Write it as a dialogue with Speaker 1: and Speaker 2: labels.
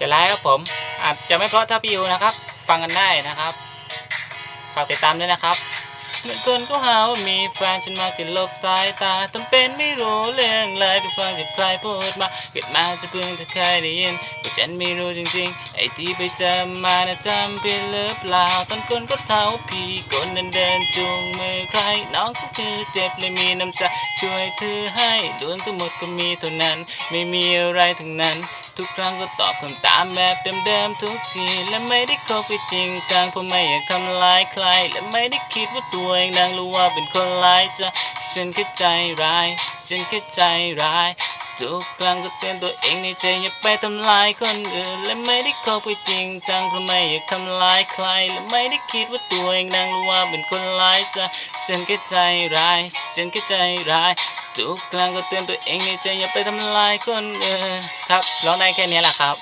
Speaker 1: จะร้ายครับผม อาจจะไม่เพราะถ้าพี่ยูนะครับ ฟังกันได้นะครับ ฝากติดตามด้วยนะครับเหมือนคนก็หาว่ามีแฟนฉันมักจะหลบสายตาทำเป็นไม่รู้เรื่องเลยไปฟังจากใครพูดมาเกิดมาจะเพิ่งจะเคยได้ยินแต่ฉันไม่รู้จริงๆ ไอ้ที่ไปเจอมานะจำเป็นหรือเปล่าตอนคนก็เท่าพี่คนนั้นเดินจูงมือใคร น้องก็คือเจ็บเลยมีน้ำใจช่วยถือให้ดวงทั้งหมดก็มีเท่านั้น ไม่มีอะไรทั้งนั้น ทุกครั้งก็ตอบคำถามแบบเดิมๆทุกที และไม่ได้คบไปจริงจังเพราะไม่อยากทำร้ายใคร และไม่ได้คิดว่าตัวเองดังรู้ว่าเป็นคนร้ายใจฉันแค่ใจร้าย ฉันแค่ใจร้ายทุกครั้งก็เตือนตัวเองในใจอย่าไปทำลายคนอื่น และไม่ได้เข้าไปจริงจังเพราะไม่อยากทำลายใคร และไม่ได้คิดว่าตัวเองดังรู้ว่าเป็นคนร้ายใจฉันแค่ใจร้าย ฉันแค่ใจร้าย ทุกครั้งก็เตือนตัวเองในใจอย่าไปทำลายคนอื่นครับร้องได้แค่นี้แหละครับ